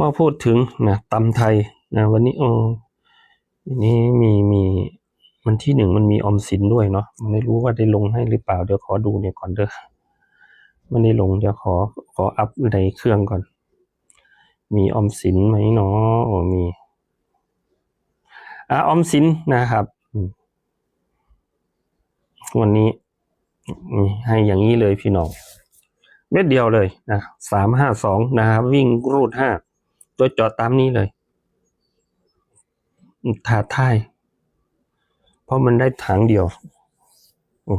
มาพูดถึงนะตำไทยนะวันนี้โอ้วันนี้มีมีวันที่หนึ่งมันมีออมสินด้วยเนาะไม่รู้ว่าได้ลงให้หรือเปล่าเดี๋ยวขอดูเนี่ยก่อนเด้อไม่ได้ลงเดี๋ยวขอขออัพในเครื่องก่อน มีออมสินไหมเนาะโอ้มีอะออมสินนะครับวันนี้ให้อย่างนี้เลยพี่น้อง เม็ดเดียวเลยนะสามห้าสองนะครับ วิ่งรูดห้า ตัวจอดตามนี้เลยถาท่าย เพราะมันได้ถังเดียว โอ้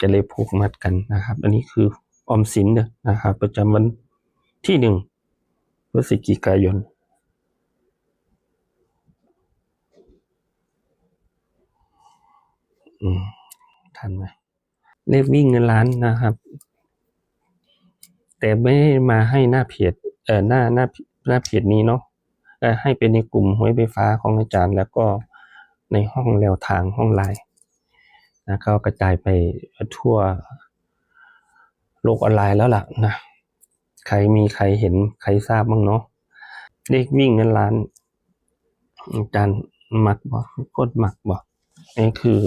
จะเลยผูกมัดกันนะครับ อันนี้คือออมสินนะครับ ประจำวันที่หนึ่งพฤศจิกายนทันไหมเลขวิ่งเงินล้านนะครับ แต่ไม่มาให้หน้าเพจ หน้าหน้าหน้าเพจนี้เนาะให้เป็นในกลุ่มหวยไฟฟ้าของอาจารย์ แล้วก็ในห้องแนวทางห้องไลน์นะก็กระจายไปทั่วโลกออนไลน์แล้วล่ะนะใครมีใครเห็นใครทราบบ้างเนาะเลขวิ่งเงินล้านอาจารย์มักบอกโคตรมักบอกนี่คือ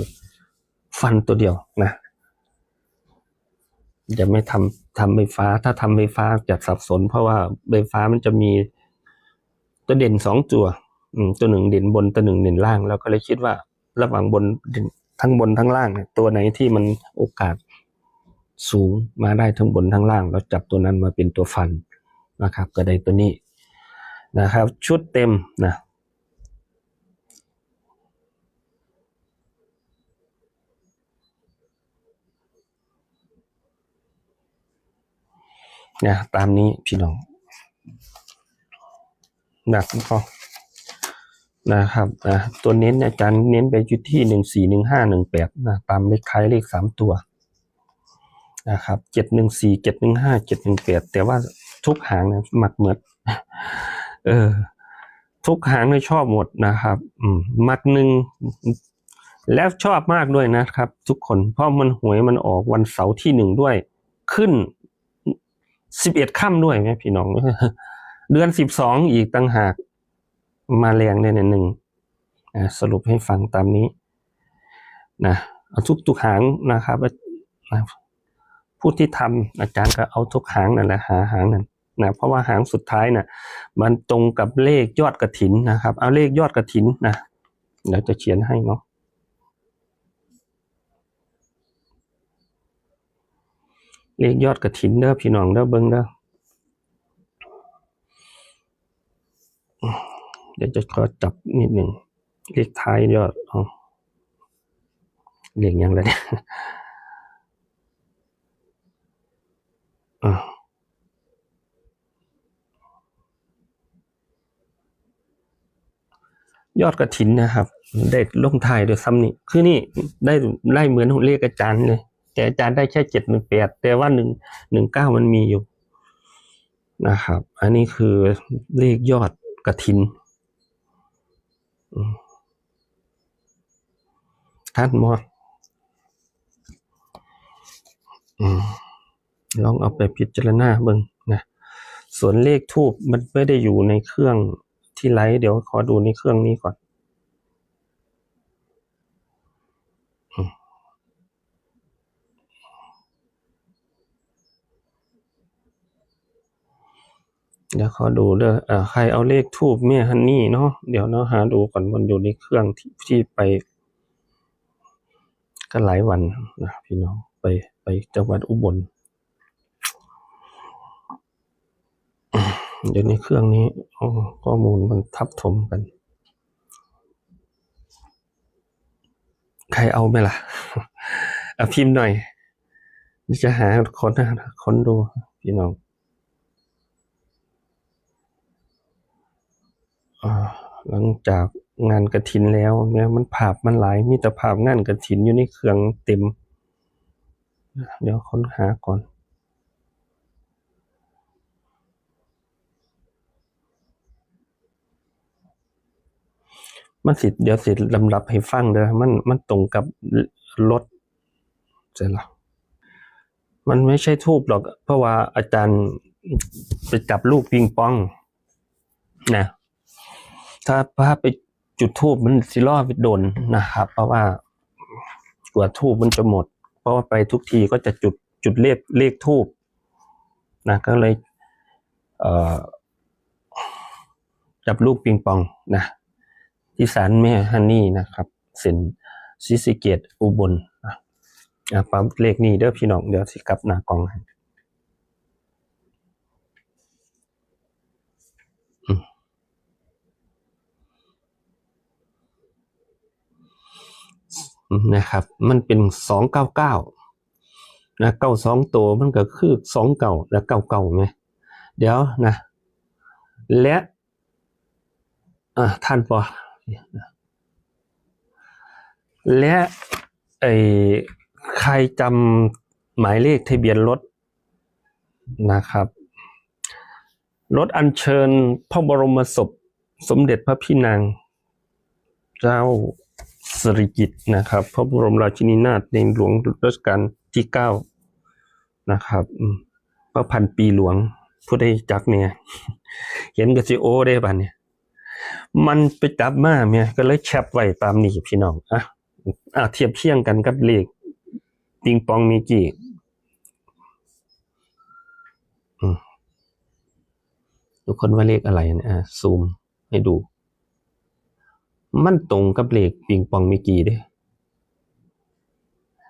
ฟันตัวเดียวนะจะไม่ทำ ทำไฟฟ้า ถ้าทำไฟฟ้าจะสับสน เพราะว่าไฟฟ้ามันจะมีตัวเด่นสองตัวตัวหนึ่งเด่นบนตัวหนึ่งเด่นล่างเราก็เลยคิดว่า ระหว่างบนทั้งบนทั้งล่างตัวไหนที่มันโอกาสสูงมาได้ทั้งบนทั้งล่าง เราจับตัวนั้นมาเป็นตัวฟันนะครับ ก็ได้ตัวนี้นะครับ ชุดเต็มนะ เนี่ยตามนี้พี่น้องหนักพอนะครับนะตัวเน้นเนี่ยอาจารย์เน้นไปอยู่ที่หนึ่งสี่หนึ่งห้าหนึ่งแปดนะตามเลขท้ายเลขสามตัวนะครับเจ็ดหนึ่งสี่เจ็ดหนึ่งห้าเจ็ดหนึ่งแปดแต่ว่าทุกหางเนี่ยหมักเหมือนเออ ทุกหางเนี่ยชอบหมดนะครับ อืมมักหนึ่งแล้วชอบมากด้วยนะครับ ทุกคนเพราะมันหวยมันออกวันเสาร์ที่หนึ่งด้วย ขึ้น สิบเอ็ดค่ำด้วยไหมพี่น้อง เดือนสิบสองอีกต่างหากมาแรงเลยเนี่ยหนึ่งสรุปให้ฟังตามนี้นะเอาทุกทุกหางนะครับนะผู้ที่ทำอาจารย์ก็เอาทุกหางนั่นแหละหาหางนั้นนะเพราะว่าหางสุดท้ายน่ะมันตรงกับเลขยอดกระถินนะครับ เอาเลขยอดกระถินนะเดี๋ยวจะเขียนให้เนาะ เลขยอดกระถินเด้อพี่น้องเด้อเบิ้งเด้อเดี๋ยวจะขอจับนิดหนึ่งเลขท้ายยอดอ๋อเลขยังไงเนี่ยอ่ายอดกระถินนะครับ ได้ลงทายด้วยซ้ำนี่คือนี่ได้ไล่เหมือนเลขอาจารย์เลย แต่อาจารย์ได้แค่เจ็ดหนึ่งแปดแต่ว่าหนึ่งหนึ่งเก้ามันมีอยู่นะครับ อันนี้คือเลขยอดกระถินท่านมอลองเอาไปพิจารณาเบิ่งนะ ส่วนเลขทูบมันไม่ได้อยู่ในเครื่องที่ไลฟ์เดี๋ยวขอดูในเครื่องนี้ก่อน เดี๋ยวขอดูเด้ออ่าใครเอาเลขทูบแม่ฮันนี่เนาะ เดี๋ยวเนาะหาดูก่อนมันอยู่ในเครื่องที่ที่ไป ก็หลายวันนะพี่น้องไปไปจังหวัดอุบล เดี๋ยวในเครื่องนี้ข้อมูลมันทับถมกัน ใครเอาไหมล่ะเอพิมพ์หน่อย จะหาคนคนดูพี่น้องอ่า หลังจากงานกระถินแล้วเนี่ยมันภาพมันหลายมีแต่ภาพงานกระถินอยู่ในเครื่องเต็ม เดี๋ยวค้นหาก่อนมันสิเดี๋ยวสิลำดับให้ฟังเด้อมันมันตรงกับรถเสร็จแล้วมันไม่ใช่ทูบหรอก เพราะว่าอาจารย์ไปจับลูกปิงปองนะ ถ้าพาไปจุดทูบมันสิรอดไปโดนนะครับ เพราะว่ากว่าทูบมันจะหมด เพราะว่าไปทุกทีก็จะจุดจุดเลขเลขทูบนะก็เลยเจับลูกปิงปองนะที่ศาลแม่ฮันนี่นะครับเซนซิสิเกตอุบลนะอะปั๊มเลขนี้เด้อพี่น้องเดี๋ยวสิกลับหน้ากองให้ นะครับ มันเป็นสองเก้าเก้านะเก้าสองตัวมันก็คือสองเก่าและเก้าเก่าไหมเดี๋ยวนะ และอ่าท่านปอและไอ้ใครจำหมายเลขทะเบียนรถนะครับรถอัญเชิญพระบรมศพ สมเด็จพระพี่นาง เจ้า สริกิตนะครับพระบรมราชินีนาถในหลวงรัชกาลที่เก้านะครับพระพันปีหลวงผู้ได้จักเนี่ยเห็นกับซีโอได้ป่ะเนี่ย มันไปจับมาเนี่ยก็เลยแคปไว้ตามนี้พี่น้องอะอะเทียบเคียงกันกับเลขปิงปองมีกี่อืมทุกคนว่าเลขอะไรนะอะซูมให้ดู มันตรงกับเลขปิงปองมีกี่เด้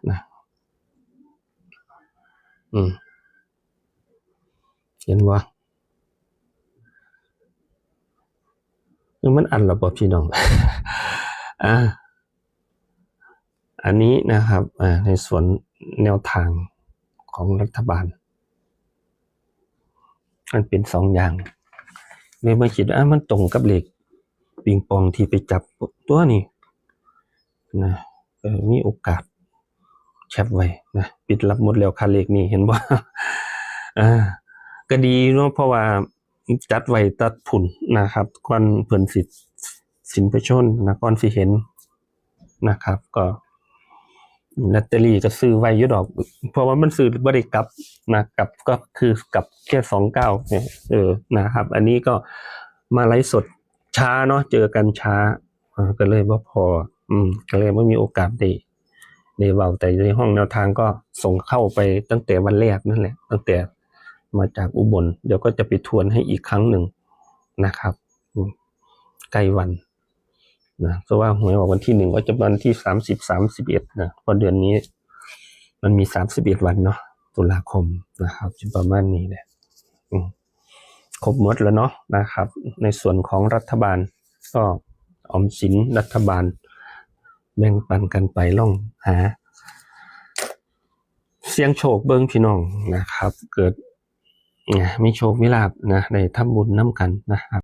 นะอืมเห็นว่ามันอันระบบพี่น้องอ่าอันนี้นะครับอ่าในส่วนแนวทางของรัฐบาล มันเป็นสองอย่างในเมื่อคิดว่าอะมันตรงกับเลข ปิงปองที่ไปจับตัวนี้นะมีโอกาสแคปไว้นะปิดรับหมดแล้วคาเลขนี่เห็นว่าอ่าก็ดีเนาะเพราะว่าจัดไว้ตัดผุนนะครับก่อนเพิ่นสิสินไปชนนะก่อนสิเห็นนะครับ ก็ลอตเตอรี่ก็ซื้อไว้ยู่ดอกเพราะว่ามันซื้อบ่ได้กลับนะกลับก็คือกลับแค่สองเก้าเนี่ยเออนะครับ อันนี้ก็มาไลฟ์สด ช้าเนาะเจอกันช้าก็เลยว่าพอ อืม ก็เลยไม่มีโอกาสได้ได้เว้าแต่ในห้องแนวทางก็ส่งเข้าไปตั้งแต่วันแรกนั่นแหละ ตั้งแต่มาจากอุบลเดี๋ยวก็จะไปทวนให้อีกครั้งหนึ่งนะครับใกล้วันนะเพราะว่าหวยออกวันที่หนึ่งก็จะวันที่สามสิบสามสิบเอ็ดนะเพราะเดือนนี้ มันมีสามสิบเอ็ดวันเนาะตุลาคมนะครับประมาณนี้แหละ ครบหมดแล้วเนาะนะครับ ในส่วนของรัฐบาล ก็ออมสินรัฐบาล แบ่งปันกันไปล่องหา เสียงโชคเบิ้งพี่น้องนะครับ เกิดไมีโชคมีลาบนะในทำบุญน้ำกันนะครับ